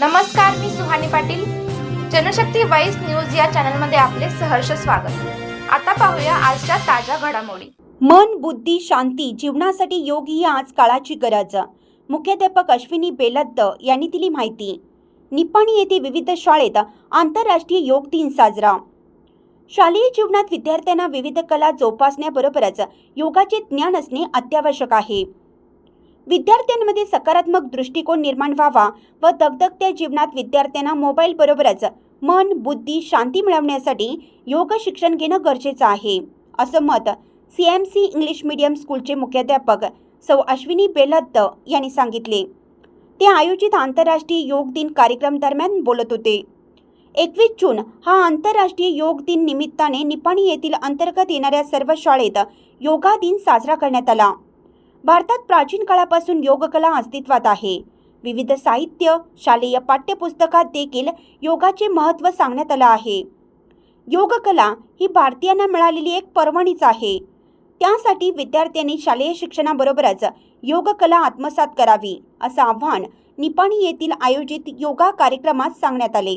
नमस्कार मी Suhani Patil. Janshakti voice news या चॅनलमध्ये आपले सहर्ष स्वागत. आता पाहूया आजच्या ताज्या घडामोडी. मन बुद्धी शांती जीवनासाठी योग ही आज काळाची गरज. मुख्याध्यापक अश्विनी बेलद्द यांनी दिली माहिती. निपाणी येथे विविध शाळेत आंतरराष्ट्रीय योग दिन साजरा. शालेय जीवनात विद्यार्थ्यांना विविध कला जोपासण्याबरोबरच योगाचे ज्ञान असणे अत्यावश्यक आहे. विद्यार्थ्यांमध्ये सकारात्मक दृष्टिकोन निर्माण व्हावा व दगदगत्या जीवनात विद्यार्थ्यांना मोबाईल बरोबरच मन बुद्धी शांती मिळवण्यासाठी योग शिक्षण घेणं गरजेचं आहे. असं मत C M C English medium स्कूलचे मुख्याध्यापक सौ अश्विनी बेलत्त यांनी सांगितले. ते आयोजित आंतरराष्ट्रीय योग दिन कार्यक्रम दरम्यान बोलत होते. एकवीस जून हा आंतरराष्ट्रीय योग दिन निमित्ताने निपाणी येथील अंतर्गत येणाऱ्या सर्व शाळेत योगा दिन साजरा करण्यात आला. भारतात प्राचीन काळापासून योगकला अस्तित्वात आहे. विविध साहित्य शालेय पाठ्यपुस्तकात देखील योगाचे महत्त्व सांगण्यात आलं आहे. योगकला ही भारतीयांना मिळालेली एक पर्वणीच आहे. त्यासाठी विद्यार्थ्यांनी शालेय शिक्षणाबरोबरच योगकला आत्मसात करावी असं आव्हान निपाणी येथील आयोजित योगा कार्यक्रमात सांगण्यात आले.